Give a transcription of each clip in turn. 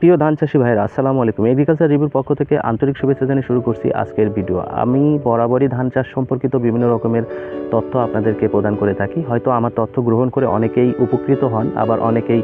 প্রিয় ধান চাষি ভাইরা আসসালামু আলাইকুম। এগ্রিকালচার রিভিউর পক্ষ থেকে আন্তরিক শুভেচ্ছা জানিয়ে শুরু করছি আজকের ভিডিও। আমি বরাবরই ধান চাষ সম্পর্কিত বিভিন্ন রকমের তথ্য আপনাদেরকে প্রদান করে থাকি। হয়তো আমার তথ্য গ্রহণ করে অনেকেই উপকৃত হন, আবার অনেকেই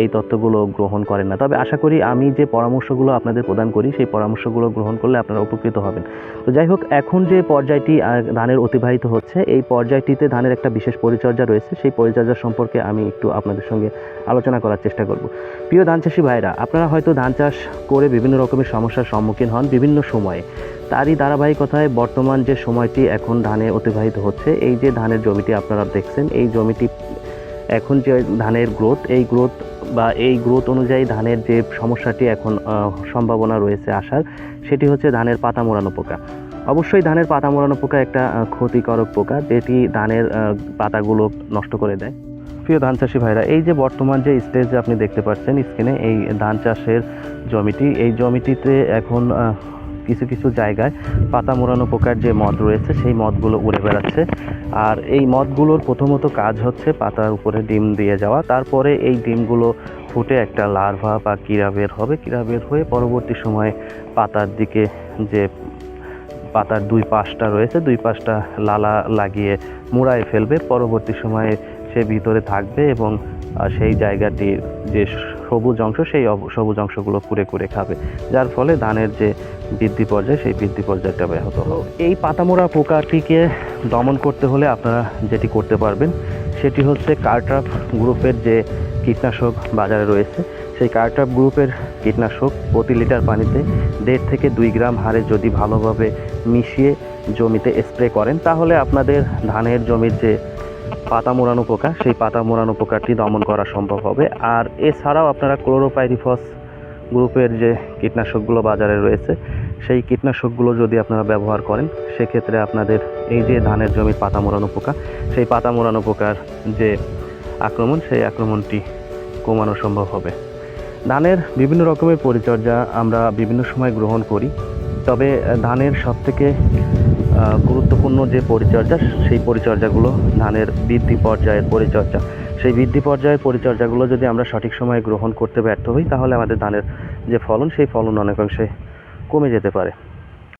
এই তথ্যগুলো গ্রহণ করেন না। তবে আশা করি আমি যে পরামর্শগুলো আপনাদের প্রদান করি, সেই পরামর্শগুলো গ্রহণ করলে আপনারা উপকৃত হবেন। তো যাই হোক, এখন যে পর্যায়টি ধানের অতিবাহিত হচ্ছে, এই পর্যায়টিতে ধানের একটা বিশেষ পরিচর্যা রয়েছে। সেই পরিচর্যা সম্পর্কে আমি একটু আপনাদের সঙ্গে আলোচনা করার চেষ্টা করব। প্রিয় ধান চাষি ভাইরা আপনারা হয়তো ধান চাষ করে বিভিন্ন রকমের সমস্যার সম্মুখীন হন বিভিন্ন সময়ে। তারই ধারাবাহিকতায় বর্তমান যে সময়টি এখন ধানে অতিবাহিত হচ্ছে, এই যে ধানের জমিটি আপনারা দেখছেন, এই জমিটি এখন যে ধানের গ্রোথ, এই গ্রোথ বা এই গ্রোথ অনুযায়ী ধানের যে সমস্যাটি এখন সম্ভাবনা রয়েছে আসার, সেটি হচ্ছে ধানের পাতা মোড়ানো পোকা। অবশ্যই ধানের পাতা মোড়ানো পোকা একটা ক্ষতিকারক পোকা, যেটি ধানের পাতাগুলো নষ্ট করে দেয়। প্রিয় ধান চাষি ভাইরা, এই যে বর্তমান যে স্টেজ আপনি দেখতে পাচ্ছেন স্ক্রিনে এই ধান চাষের জমিটি, এই জমিটিতে এখন কিছু কিছু জায়গায় পাতা মোড়ানো পোকার যে মদ রয়েছে, সেই মদগুলো উড়ে বেড়াচ্ছে। আর এই মদগুলোর প্রথমত কাজ হচ্ছে পাতার উপরে ডিম দিয়ে যাওয়া। তারপরে এই ডিমগুলো ফুটে একটা লার্ভা বা কিরা বের হবে। কিরা বের হয়ে পরবর্তী সময়ে পাতার দিকে যে পাতার দুই পাশটা রয়েছে, দুই পাশটা লালা লাগিয়ে মুড়ায় ফেলবে। পরবর্তী সময়ে সে ভিতরে থাকবে এবং সেই জায়গাটির যে সবুজ অংশ, সেই সবুজ অংশগুলো কুড়ে কুড়ে খাবে। যার ফলে ধানের যে বৃদ্ধি পর্যায়, সেই বৃদ্ধি পর্যায়টা ব্যাহত হবে। এই পাতামোড়া পোকাটিকে দমন করতে হলে আপনারা যেটি করতে পারবেন, সেটি হচ্ছে কার্ট্রাফ গ্রুপের যে কীটনাশক বাজারে রয়েছে, সেই কার্ট্রাফ গ্রুপের কীটনাশক প্রতি লিটার পানিতে দেড় থেকে দুই গ্রাম হারে যদি ভালোভাবে মিশিয়ে জমিতে স্প্রে করেন, তাহলে আপনাদের ধানের জমির যে পাতা মোড়ানো পোকা, সেই পাতা মোড়ানো পোকাটি দমন করা সম্ভব হবে। আর এছাড়াও আপনারা ক্লোরোপাইরিফস গ্রুপের যে কীটনাশকগুলো বাজারে রয়েছে, সেই কীটনাশকগুলো যদি আপনারা ব্যবহার করেন, সেক্ষেত্রে আপনাদের এই যে ধানের জমির পাতা মোড়ানো পোকা, সেই পাতা মোড়ানো পোকার যে আক্রমণ, সেই আক্রমণটি কমানো সম্ভব হবে। ধানের বিভিন্ন রকমের পরিচর্যা আমরা বিভিন্ন সময় গ্রহণ করি। তবে ধানের সবথেকে থেকে গুরুত্বপূর্ণ যে পরিচর্যা, সেই পরিচর্যাগুলো ধানের বৃদ্ধি পর্যায়ের পরিচর্যা। সেই বৃদ্ধি পর্যায়ের পরিচর্যাগুলো যদি আমরা সঠিক সময়ে গ্রহণ করতে ব্যর্থ হই, তাহলে আমাদের ধানের যে ফলন, সেই ফলন অনেকাংশে কমে যেতে পারে।